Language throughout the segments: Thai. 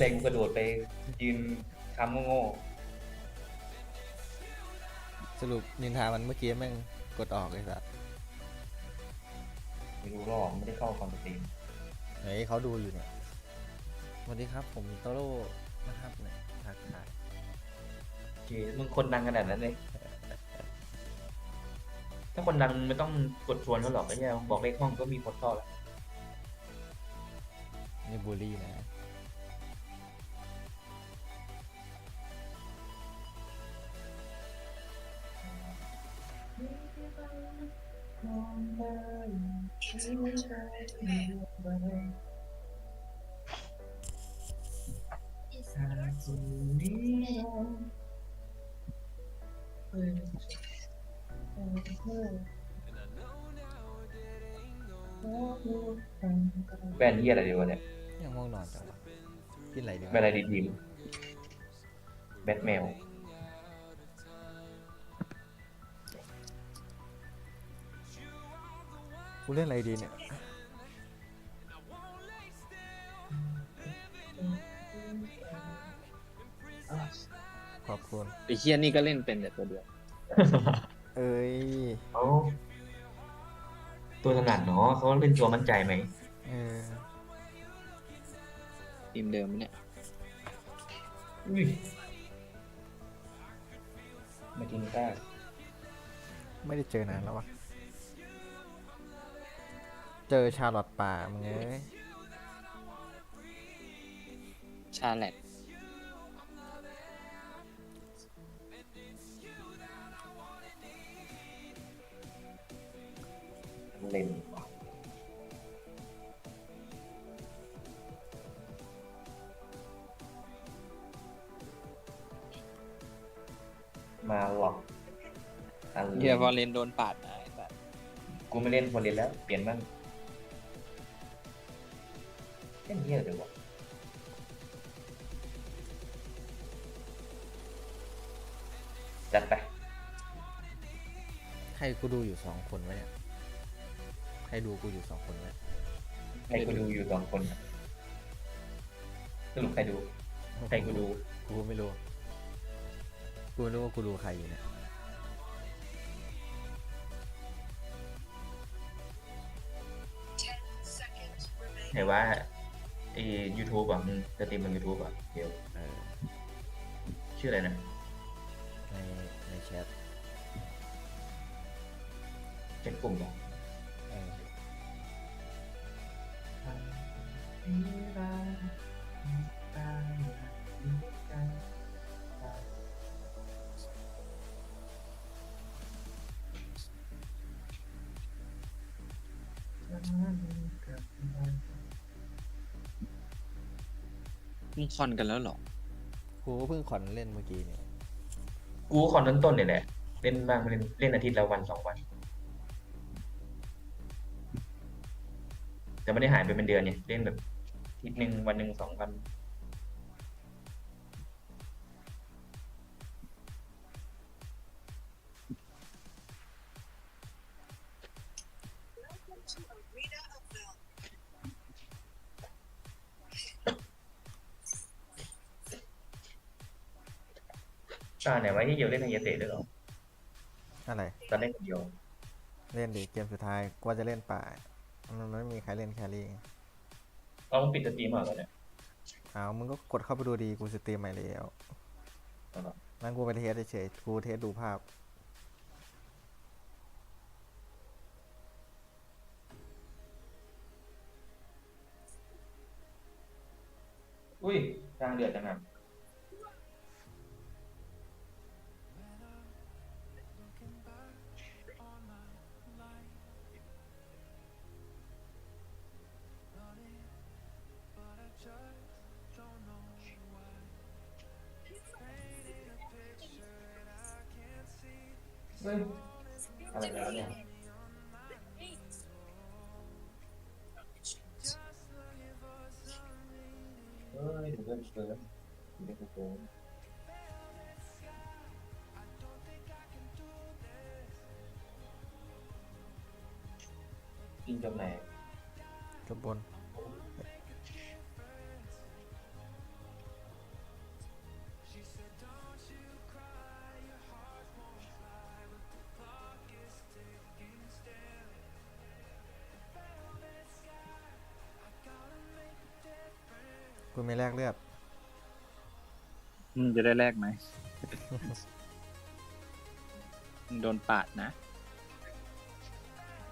เลยกูกระโดดไปยืนคำโง่สรุปนินทามันเมื่อกี้แม่งกดออกไอ้สัสๆไม่รู้หรอกไม่ได้เข้าคอมสตรีมเฮ้ยเขาดูอยู่เนี่ยสวัสดีครับผมโตโร่นะครับเนี่ยทักทายโอเคมึงคนดังขนาดนั้นเลยถ้าคนดังไม่ต้องกดชวนเขาหรอกไอ้เนี่ยบอกเลขห้องก็มีคนเข้าแล้วนี่บูลลี่นะ แบรนด์ที่อะไรดีวะเนี่ยยังง่วงนอนจังวะกินอะไรดีแบรนด์วะอะไรดีๆแบทแมว กูเล่นอะไรดีเนี่ย ขอบคุณ ไอ้เฮียนี่ก็เล่นเป็นแต่ตัวเดียวเอ้ยเขาตัวถนัดเนาะเขาเล่นตัวมั่นใจไหมเออทีมเดิมไหมเนี่ยอุ้ยมากินก้าไม่ได้เจอนานแล้ววะ เจอชาลอตป่ามึงเอ้ยชาแลตเล่นมาหรอกอันเฮียพอเลนโดนปาดนะไอ้สัสกูไม่เล่นคนเล่นแล้ว เปลี่ยนบ้าง เล่นเฮียเดี๋ยววะจัดไปให้กูดูอยู่สองคนไว้เนี่ยให้ดูกูอยู่สองคนไว้ให้กูดูอยู่สองคนสรุปใครดู ใครกูดู กูไม่รู้ กูไม่รู้ว่ากูดูใครอยู่เนี่ยเห็นว่า ไอ้ยูทูบอะมึงสตรีมบนยูทูบอะเดี๋ยวเออชื่ออะไรนะในในแชทเช็คกลุ่มเหรอเออ มึงคอนกันแล้วเหรอ กูก็เพิ่งขอนเล่นเมื่อกี้เนี่ยกูคอนต้นต้นเนี่ยแหละ เล่นบ้างเล่นเล่นอาทิตย์ละวันสองวัน แต่ไม่ได้หายไปเป็นเดือนเนี่ย เล่นแบบอาทิตย์หนึ่งวันหนึ่งสองวัน ตาไหนไว้ที่เดียวเล่นไฮยาเตะด้วยเหรออะไร ตอนเล่นคนเดียว เล่นดิเกมสุดท้ายกูว่าจะเล่นป่า มันไม่มีใครเล่นแครี่เราต้องปิดสตรีมเหรอเนี่ยเอามึงก็กดเข้าไปดูดีกูสตรีมใหม่แล้วเอาเหรอนั่นกูไปเทสเฉยๆกูเทสดูภาพ อุ้ยกลางเดือดจังอะ ฮ้ยอะไรแล้วเนี่ยเฮ้ยเดี๋ยวเกินเกินเดี๋ยวเกินกินจบไหนจบบน คุณไม่แลกเลือดมึงจะได้แลกไหมมึงโดนปาดนะ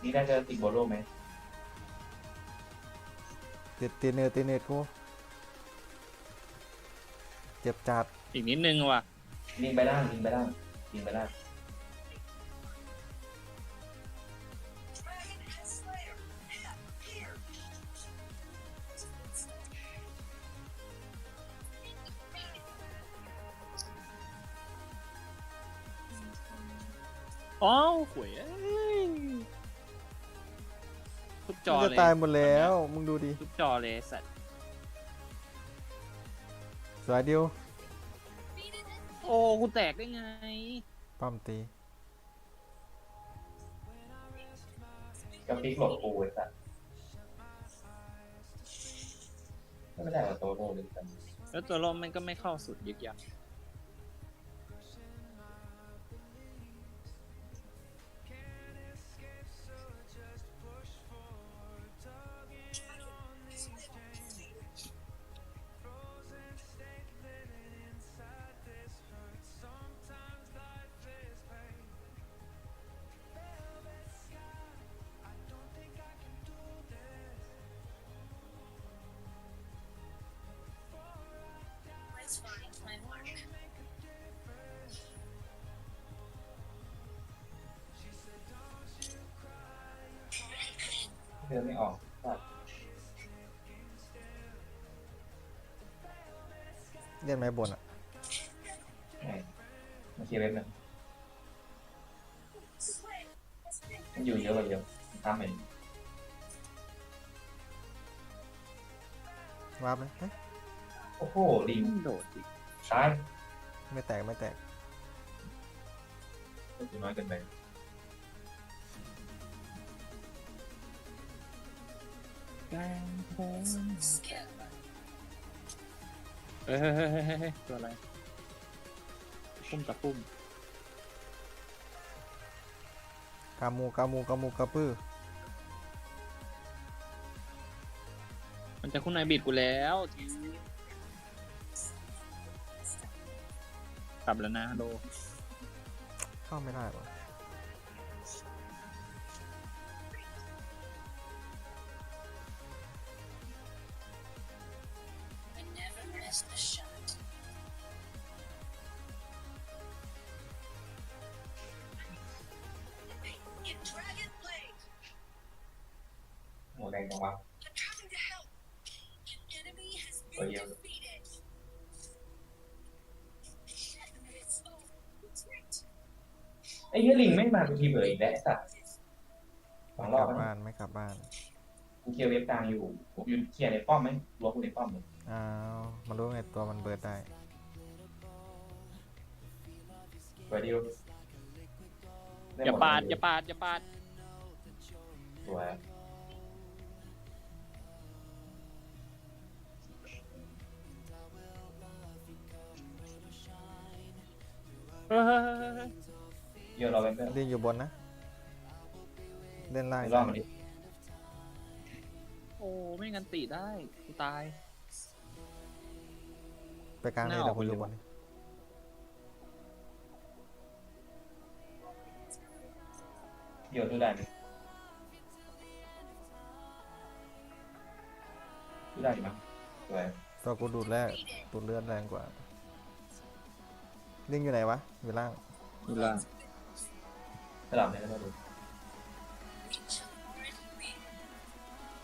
นี่น่าจะติดโบโลไหมติดติดเนื้อติดเนื้อกูเจ็บจัดอีกนิดนึงว่ะ ยิงไปด้านยิงไปด้านยิงไปด้าน อ๋อหวยเอ้ยทุบจอมันเลจะยตายหมดแล้ว มึงดูดิทุบจอเลยสัตว์สวยดิวโอ้กูแตกได้ไง ปั้มตีก็พลิกหลบปูไอ้สัสไม่ได้กับโตโร่เลยสัสแล้วตัวลมมันก็ไม่เข้าสุดยึกยัก เดินไม่ออกสัสเล่นไม้บนอะไหนมาเคลียร์เว็บหนึ่งมันอยู่เยอะกว่าเยอะตามเห็นวาร์ปเลยเฮ้ยโอ้โหลิงโดดดิตายไม่แตกไม่แตก ก็คือน้อยเกินไป เฮ้ยเฮ้ยเฮ้ยเฮ้ยเฮ้ยตัวอะไรปุ้มกับปุ้มกามูกามูกามูกาปื้อมันจะคุณนายบิดกูแล้วทีกลับแล้วนะฮัลโหลเข้าไม่ได้วะโอ้ ตัวเดียวไอ้เหี้ยลิงไม่มากูทีเบื่ออีกแล้วไอ้สัสสองรกอลับบแล้ว บ้านไม่กลับบ้าน กูเคลียร์เว็บกลางอยู่ ผมอยู่เคลียร์ในป้อมไหมรวมกูในป้อมเลยอ้าวมารู้ไงตัวมันเบิร์ดได้ตัวเดียวอย่าปาดอย่าปาดอย่าปาดสว เฮ้ยเฮ้ยเฮ้ยเฮ้ยเฮ้ยเดี๋ยวเราเป็นเพื่อนเล่นอยู่บนนะ เล่นล่างรอบมาดิโอ้ไม่งั้นตีได้กูตาย ไปกลางเลยหน้าเดี๋ยวออกคุณอยู่ไปบเลยนวะเดี๋ยวดูได้ไหมดูได้อยู่มั้งสวยตัวกูดูดแรกดูดเลือดแรงกว่า ลิงอยู่ไหนวะ อยู่ล่างอยู่ล่างสลับเลยนะมาดู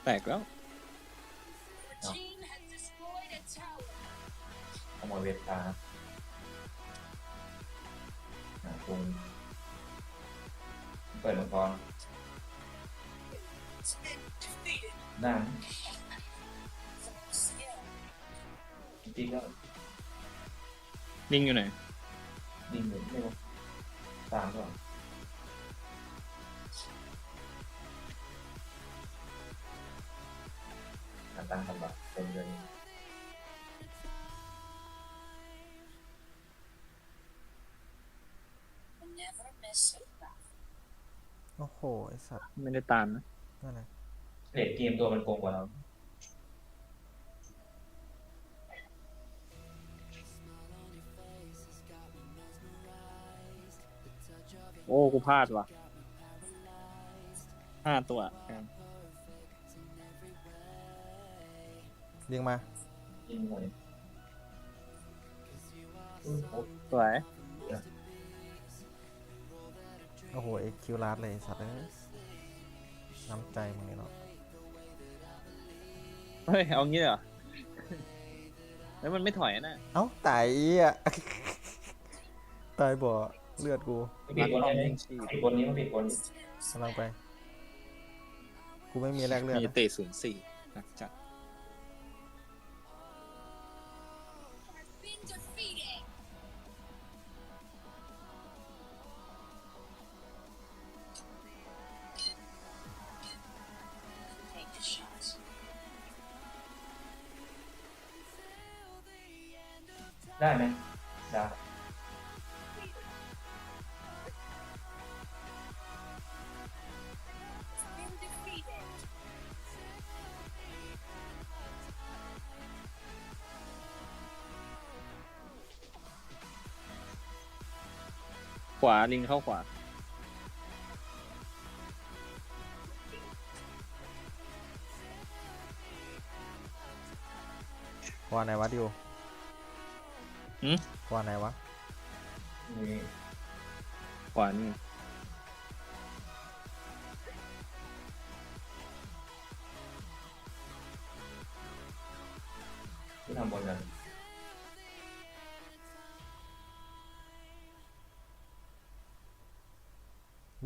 แตกแล้ว ขโมยเว็บช้าอ่าตรงเปิดมังกรหน้าจริงๆก็ลิงอยู่ไหน ดิงเหมือนไม่รู้ตามก่อนอะตั้งคำบัตรเป็นเดือนโอ้โห ไอสัตว์ ไม่ได้ตามนะ นั่นแหละ เลดเกมตัวมันโกงกว่าเรา อ้กูพลาดว่ะห้าตัวเรียงมา ยิงหมดเลยอุ้ยโอ้สวยโอ้โห เอ็กคิวลาดเลยไอ้สัตว์เอ้ยน้ำใจมึงเนี่ยเนาะ เฮ้ยเอางี้เลยเหรอ แล้วมันไม่ถอยนะ เอ้า ตายอีอะ ตายบ่ เลือดกูไม่ผิดคนเลยนะผิดคนนี้ไม่ผิดคนกำลังไป กูไม่มีแลกเลือดมีนะเตะศูนย์สี่นักจัด ขวา ลิงเข้าขวาว่าไหนวะดิวหืมว่าไหนวะ นี่ขวานี่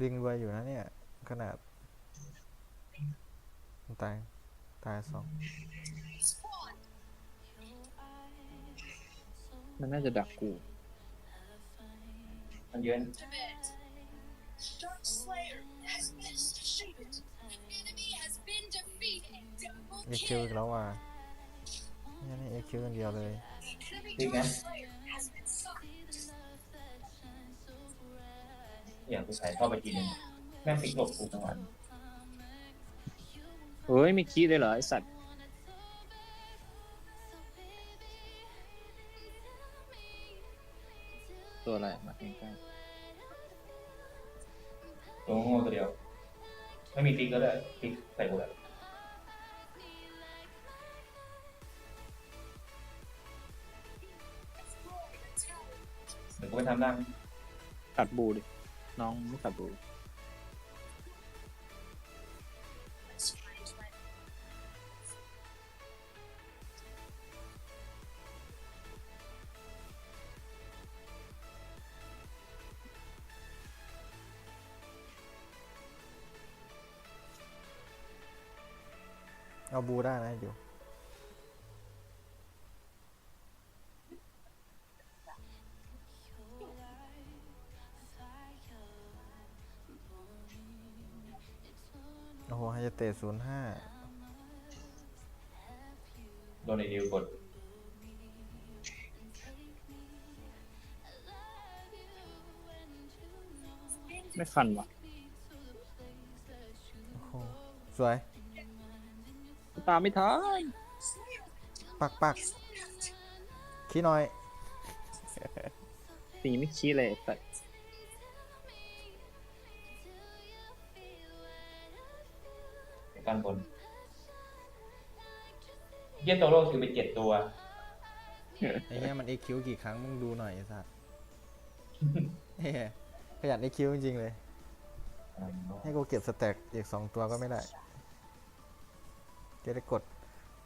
ลิงรวยอยู่นะเนี่ย ขนาดมันตาย ตายสอง Spawn. มันน่าจะดักกู มันเยอะ Ultimate. Dark Slayer has been defeated. An enemy has been defeated. Double เอ็กคิว kill. อีกแล้วว่ะนี่นี่เอ็กคิวอย่างเดียวเลย Enemy Big Dark man. Slayer อย่างกูใส่เข้าไปทีนึงแม่งฟิกหลบกูจังหวะเฮ้ยไม่คิดเลยเหรอไอสัตว์ตัวอะไรมาใกล้ตัวโง่ตัวเดียว ไม่มีฟิกก็ได้ฟิกใส่กูแล้วเดี๋ยวกูไปทำร่างๆตัดบูดิ น้องไม่ตั เอาบูได้นะดิวโอ้โหให้จะเตะศูนย์ห้าโดนไอ้ดิวกดไม่ฟันว่ะโอ้โหสวย ตามไม่ทันปักปักขี้น้อย ตีไม่คิดเลยแต่ กันบนเยี่ยนโตโร่คือไปเจ็ดตัวไอ้เนี้ยมัน EQ กี่ครั้งมึงดูหน่อยไอ้สัตว์เฮ้ยขยัน EQ จริงๆเลย ให้กูเก็บสแต็กอีกสองตัวก็ไม่ได้จะได้กด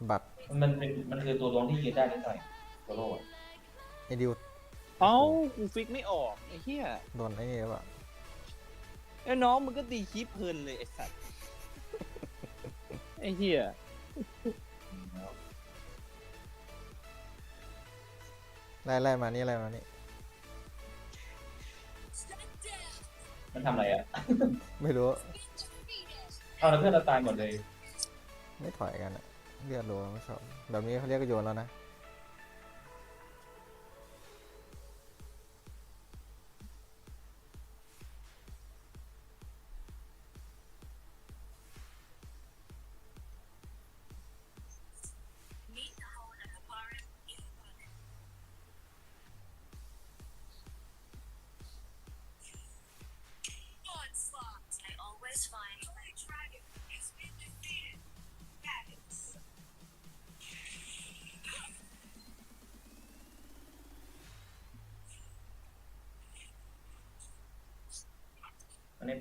บัตรมันเป็นมันคือตัวดวงที่ยืนได้นิดหน่อยโตโร่อะไอ้ดิวเอ้ากูฟิกไม่ออกไอ้เหี้ยโดนไอ้นี่หรือเปล่าไอ้น้องมึงก็ตีคลิปเพลินเลยไอ้สัตว์ ไอ้เหี้ยไล่ไล่มานี่ไล่มานี่ Stand down. มันทำอะไรอะไม่รู้ Defeated. เอาแล้วเพื่อนเราตายหมดเลย ไม่ถอยกันอะเรียกโดนไม่ชอบแบบนี้เขาเรียกก็โยนแล้วนะ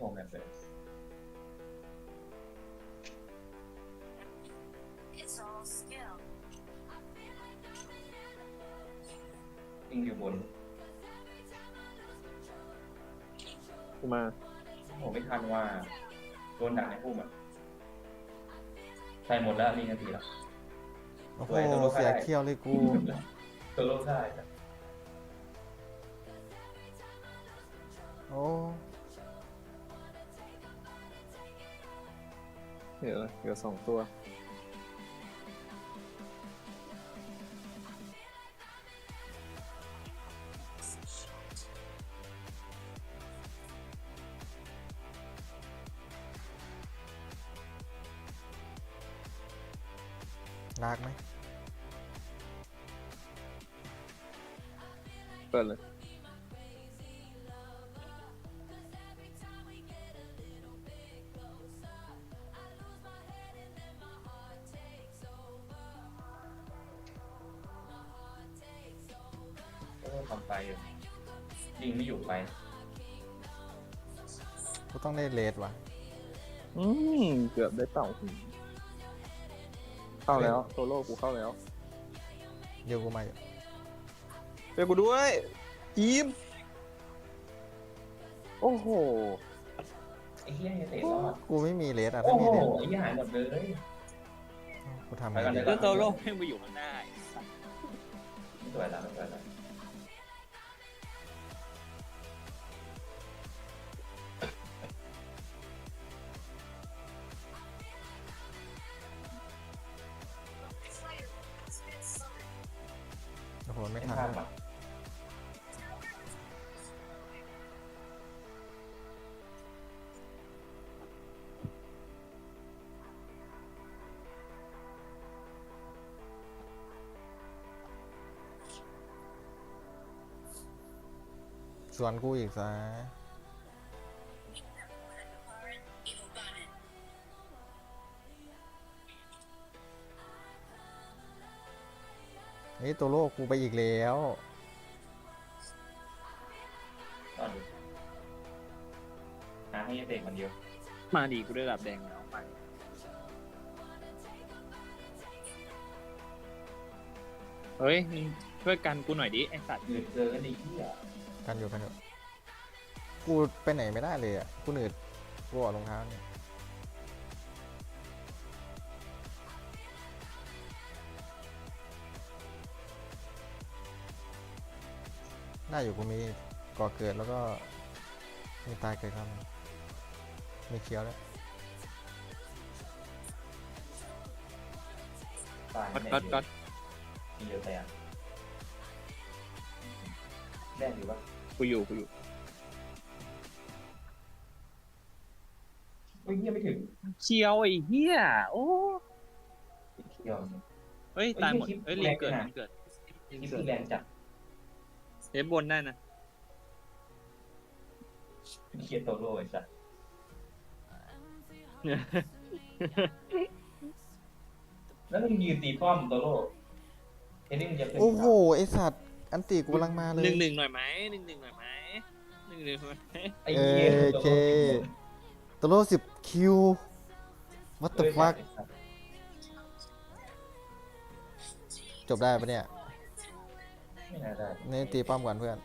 มันได้ผมแบบเลย It's all skill. ยิงอยู่บนกูมาผมไม่ทันว่าโดนดักในพุ่มอะใส่หมดแล้วนี่นาทีแล้ว โอ้โหสวยตัวรถเสียได้เคี้ยวเลยกู ตัวโลกได้แต่โอ้ เหลือเหลือสองตัว ลากไหมเปิดเลย ต้องได้เลสว่ะ อืมเกือบได้เต่าหูเข้าแล้วโซโล่กูเข้าแล้วเดี๋ยวกูมาอยู่เจอกูด้วยทีมโอ้โหไอ้เหี้ยยังเตะรอดกูไม่มีเลสอะโอ้ถ้าโหมีเลสไอ้เหี้ยหายหมดเลย กูทำไปไงก่อนดี เลย แล้วโซโล่แม่งไปอยู่ข้างหน้า ไม่สวยแล้วไม่สวยแล้ว สวนกูอีกซะ Evil Bonnet. เฮ้ยตัวโลกกูไปอีกแล้วตอนดูหาให้เตะมันเดียวมาดีกูได้ดับแดงแล้วไปเฮ้ยมึง ช่วยกันกูหน่อยดิไอสัตว์หยุดเจอกันอีกที่อะกันอยู่กันอยู่กูไปไหนไม่ได้เลยอะกูหนืดกูออกรองเท้าเนี่ยได้อยู่กูมีก่อเกิดแล้วก็มีตายเกิดครับมีเคี้ยวแล้วตายก๊อตไหนก๊อตก๊อตมีเยอะแต่อะ แดงอยู่ปะกูอยู่กูอยู่เฮ้ยเหี้ยไม่ถึงเชียวไอ้เหี้ยโอ้เที่ยวเนี่ยเฮ้ย ตายหมดเฮ้ยเฮ้ลิยงเกิดแรงนะลิงเกิดคลิปที่แรงจัดเซฟบนได้นะเคียโตโร่ไอ้สัสแล้วมึงยืนตีป้อมโตโร่เฮ้ยนี่มึงจะเป็นโอ้โหไอสัตว์ อันตีกูกำลังมาเลยหนึ่งหนึ่งหน่อยไหมหนึ่งหนึ่งหน่อยไหมหนึ่งหนึ่งหน่อยไหมไอ้เหี้ยเออโอเคตัวโลสิบคิว what the fuck จบได้ปะเนี่ยไม่น่าได้นี่ตีป้อมก่อนเพื่อน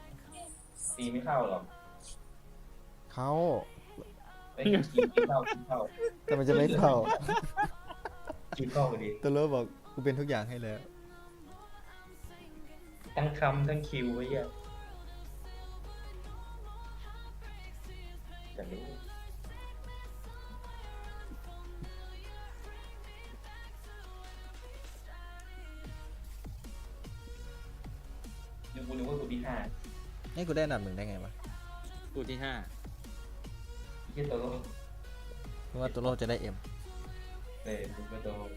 ตีไม่เข้าหรอกเขาไอ้ยกินเข้ากินเข้าแต่มันจะไม่เข้ากินเข้าพอดีตัวโลบอกกูเป็นทุกอย่างให้แล้ว ทั้งคำทั้งคิวไว้เหี้ยจะรู้นึกว่านึกว่ากูที่ห้านี่กูได้อันดับหนึ่งได้ไงวะกูที่ห้าที่โตโร่นึกว่าตัวโลจะได้เอ็มเออกูก็โดน